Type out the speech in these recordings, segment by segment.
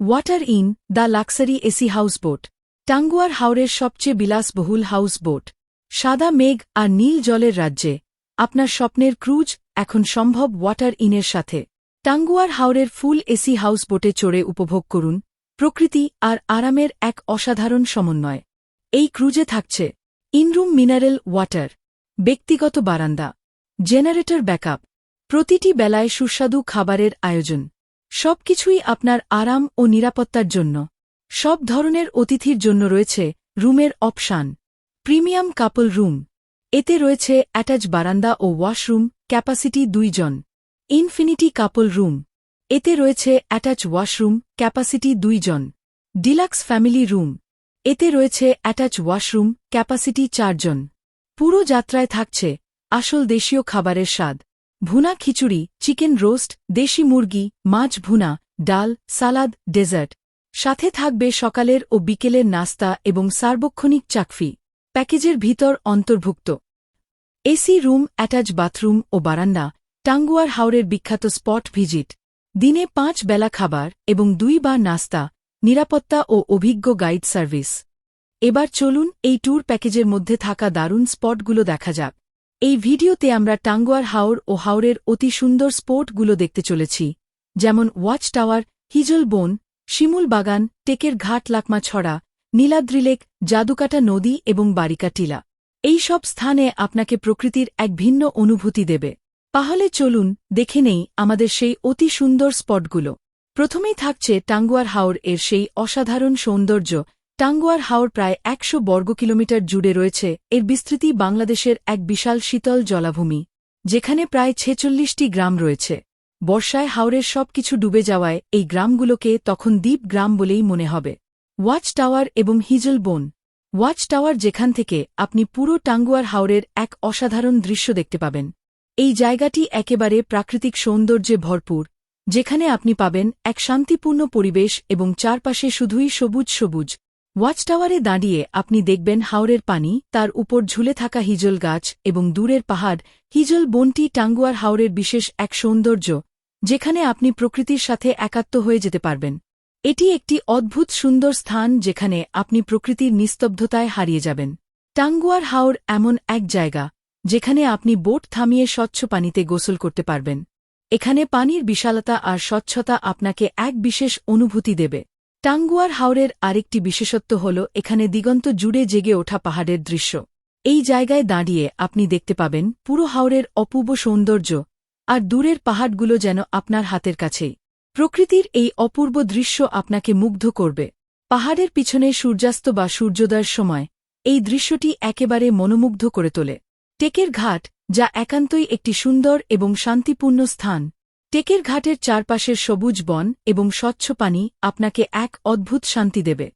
Water in the luxury AC houseboat Tanguar হাওরের সবচেয়ে বিলাসবহুল হাউসবোট সাদা মেঘ আর নীল জলের রাজ্যে। আপনার স্বপ্নের ক্রুজ, এখন সম্ভব ওয়াটার ইনের সাথে। টাঙ্গুয়ার হাওরের ফুল এসি হাউসবোটে চড়ে উপভোগ করুন। প্রকৃতি আর আরামের এক অসাধারণ সমন্বয়। এই ক্রুজে থাকছে ইনরুম মিনারেল ওয়াটার ব্যক্তিগত বারান্দা। জেনারেটর ব্যাকআপ প্রতিটি বেলায় সুস্বাদু খাবারের আয়োজন। সবকিছুই আপনার আরাম ও নিরাপত্তার জন্য। সব ধরনের অতিথির জন্য রয়েছে রুমের অপশান। প্রিমিয়াম কাপল রুম। এতে রয়েছে অ্যাটাচ বারান্দা ও ওয়াশরুম ক্যাপাসিটি দুইজন। Infinity couple room. এতে রয়েছে অ্যাটাচ ওয়াশরুম ক্যাপাসিটি দুইজন। Deluxe family room. এতে রয়েছে অ্যাটাচ ওয়াশরুম ক্যাপাসিটি চারজন। পুরো যাত্রায় থাকছে আসল দেশীয় খাবারের স্বাদ। ভুনা খিচুড়ি, চিকেন রোস্ট, দেশি মুরগি, মাছ ভুনা, ডাল, সালাদ, ডেজার্ট। সাথে থাকবে সকালের ও বিকেলের নাস্তা এবং সার্বক্ষণিক চাকফি। প্যাকেজের ভিতর অন্তর্ভুক্ত। এসি রুম, অ্যাটাচ বাথরুম ও বারান্দা, টাঙ্গুয়ার হাওরের বিখ্যাত স্পট ভিজিট। দিনে পাঁচ বেলা খাবার এবং দুই বার নাস্তা, নিরাপত্তা ও অভিজ্ঞ গাইড সার্ভিস। এবার চলুন এই ট্যুর প্যাকেজের মধ্যে থাকা দারুণ স্পটগুলো দেখা যাক। এই ভিডিওতে আমরা টাঙ্গুয়ার হাওর ও হাওরের অতি সুন্দর স্পোর্টগুলো দেখতে চলেছি, যেমন ওয়াচ টাওয়ার, হিজল বোন, শিমুল বাগান, টেকের ঘাট লাকমা ছড়া নীলাদ্রিলেক জাদুকাটা নদী এবং বারিকা টিলা। এই সব স্থানে আপনাকে প্রকৃতির এক ভিন্ন অনুভূতি দেবে। তাহলে চলুন দেখে নেই আমাদের সেই অতি সুন্দর স্পটগুলো। প্রথমেই থাকছে টাঙ্গুয়ার হাওর এর সেই অসাধারণ সৌন্দর্য টাঙ্গুয়ার হাওর প্রায় একশো বর্গ কিলোমিটার জুড়ে রয়েছে, এর বিস্তৃতি বাংলাদেশের এক বিশাল শীতল জলাভূমি, যেখানে প্রায় ছেচল্লিশটি গ্রাম রয়েছে। বর্ষায় হাওরের সবকিছু ডুবে যাওয়ায় এই গ্রামগুলোকে তখন দ্বীপ গ্রাম বলেই মনে হবে। ওয়াচ টাওয়ার এবং হিজল বোন। ওয়াচ টাওয়ার যেখান থেকে আপনি পুরো টাঙ্গুয়ার হাওরের এক অসাধারণ দৃশ্য দেখতে পাবেন। এই জায়গাটি একেবারে প্রাকৃতিক সৌন্দর্যে ভরপুর, যেখানে আপনি পাবেন এক শান্তিপূর্ণ পরিবেশ এবং চারপাশে শুধুই সবুজ সবুজ ওয়াচ টাওয়ারে দাঁড়িয়ে আপনি দেখবেন হাওরের পানি, তার উপর ঝুলে থাকা হিজল গাছ এবং দূরের পাহাড়, হিজল বনটি টাঙ্গুয়ার হাওরের বিশেষ এক সৌন্দর্য, যেখানে আপনি প্রকৃতির সাথে একাত্ম হয়ে যেতে পারবেন। এটি একটি অদ্ভুত সুন্দর স্থান যেখানে আপনি প্রকৃতির নিস্তব্ধতায় হারিয়ে যাবেন। টাঙ্গুয়ার হাওর এমন এক জায়গা, যেখানে আপনি বোট থামিয়ে স্বচ্ছ পানিতে গোসল করতে পারবেন। এখানে পানির বিশালতা আর স্বচ্ছতা আপনাকে এক বিশেষ অনুভূতি দেবে। টাঙ্গুয়ার হাওরের আরেকটি বিশেষত্ব হল, এখানে দিগন্ত জুড়ে জেগে ওঠা পাহাড়ের দৃশ্য। এই জায়গায় দাঁড়িয়ে আপনি দেখতে পাবেন পুরো হাওরের অপূর্ব সৌন্দর্য আর দূরের পাহাড়গুলো যেন আপনার হাতের কাছেই। প্রকৃতির এই অপূর্ব দৃশ্য আপনাকে মুগ্ধ করবে। পাহাড়ের পিছনে সূর্যাস্ত বা সূর্যোদয়ের সময় এই দৃশ্যটি একেবারে মনোমুগ্ধ করে তোলে। টেকের ঘাট, যা একান্তই একটি সুন্দর এবং শান্তিপূর্ণ স্থান টেকের ঘাটের চারপাশের সবুজ বন এবং স্বচ্ছ পানি আপনাকে এক অদ্ভুত শান্তি দেবে।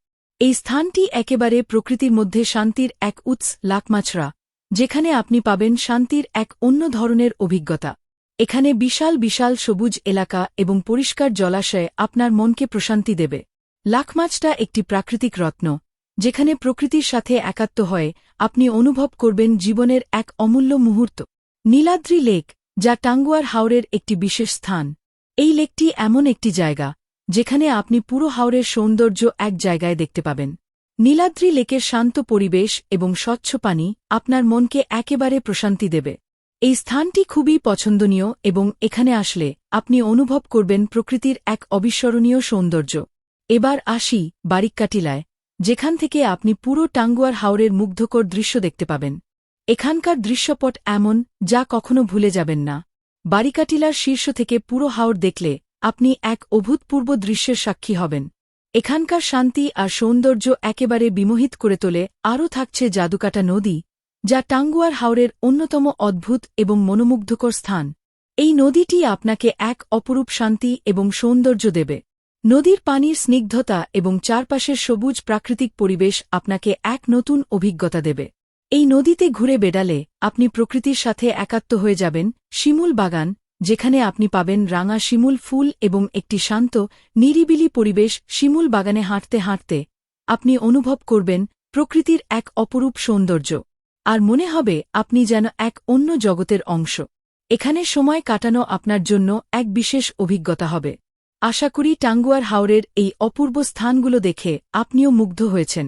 এই স্থানটি একেবারে প্রকৃতির মধ্যে শান্তির এক উৎস লাকমাছড়া, যেখানে আপনি পাবেন শান্তির এক অন্য ধরনের অভিজ্ঞতা। এখানে বিশাল বিশাল সবুজ এলাকা এবং পরিষ্কার জলাশয়ে আপনার মনকে প্রশান্তি দেবে। লাখমাছটা একটি প্রাকৃতিক রত্ন, যেখানে প্রকৃতির সাথে একাত্ম হয়ে আপনি অনুভব করবেন জীবনের এক অমূল্য মুহূর্ত। নীলাদ্রি লেক যা টাঙ্গুয়ার হাওরের একটি বিশেষ স্থান। এই লেকটি এমন একটি জায়গা, যেখানে আপনি পুরো হাওরের সৌন্দর্য এক জায়গায় দেখতে পাবেন। নীলাদ্রি লেকের শান্ত পরিবেশ এবং স্বচ্ছ পানি আপনার মনকে একেবারে প্রশান্তি দেবে। এই স্থানটি খুবই পছন্দনীয় এবং এখানে আসলে আপনি অনুভব করবেন প্রকৃতির এক অবিস্মরণীয় সৌন্দর্য। এবার আসি বারিক্কাটিলায়, যেখান থেকে আপনি পুরো টাঙ্গুয়ার হাওরের মুগ্ধকর দৃশ্য দেখতে পাবেন। এখানকার দৃশ্যপট এমন যা কখনো ভুলে যাবেন না। বারিকাটিলার শীর্ষ থেকে পুরো হাওর দেখলে আপনি এক অভূতপূর্ব দৃশ্যের সাক্ষী হবেন। এখানকার শান্তি আর সৌন্দর্য একেবারে বিমোহিত করে তোলে আরও থাকছে জাদুকাটা নদী, যা টাঙ্গুয়ার হাওরের অন্যতম অদ্ভুত এবং মনোমুগ্ধকর স্থান। এই নদীটি আপনাকে এক অপরূপ শান্তি এবং সৌন্দর্য দেবে। নদীর পানির স্নিগ্ধতা এবং চারপাশের সবুজ প্রাকৃতিক পরিবেশ আপনাকে এক নতুন অভিজ্ঞতা দেবে। এই নদীতে ঘুরে বেড়ালে আপনি প্রকৃতির সাথে একাত্ম হয়ে যাবেন শিমুল বাগান, যেখানে আপনি পাবেন রাঙা শিমুল ফুল এবং একটি শান্ত, নিরিবিলি পরিবেশ শিমুল বাগানে হাঁটতে হাঁটতে। আপনি অনুভব করবেন প্রকৃতির এক অপরূপ সৌন্দর্য। আর মনে হবে আপনি যেন এক অন্য জগতের অংশ। এখানে সময় কাটানো আপনার জন্য এক বিশেষ অভিজ্ঞতা হবে। আশা করি টাঙ্গুয়ার হাওরের এই অপূর্ব স্থানগুলো দেখে আপনিও মুগ্ধ হয়েছেন।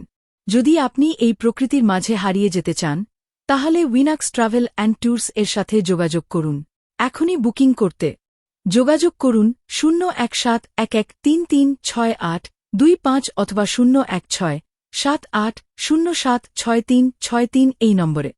যদি আপনি এই প্রকৃতির মাঝে হারিয়ে যেতে চান, তাহলে উইনাক্স ট্রাভেল অ্যান্ড ট্যুরস এর সাথে যোগাযোগ করুন। এখনই বুকিং করতে যোগাযোগ করুন শূন্য এক সাত এক এক তিন তিন ছয় আট দুই পাঁচ অথবা শূন্য এক ছয় সাত আট শূন্য সাত ছয় তিন ছয় তিন এই নম্বরে।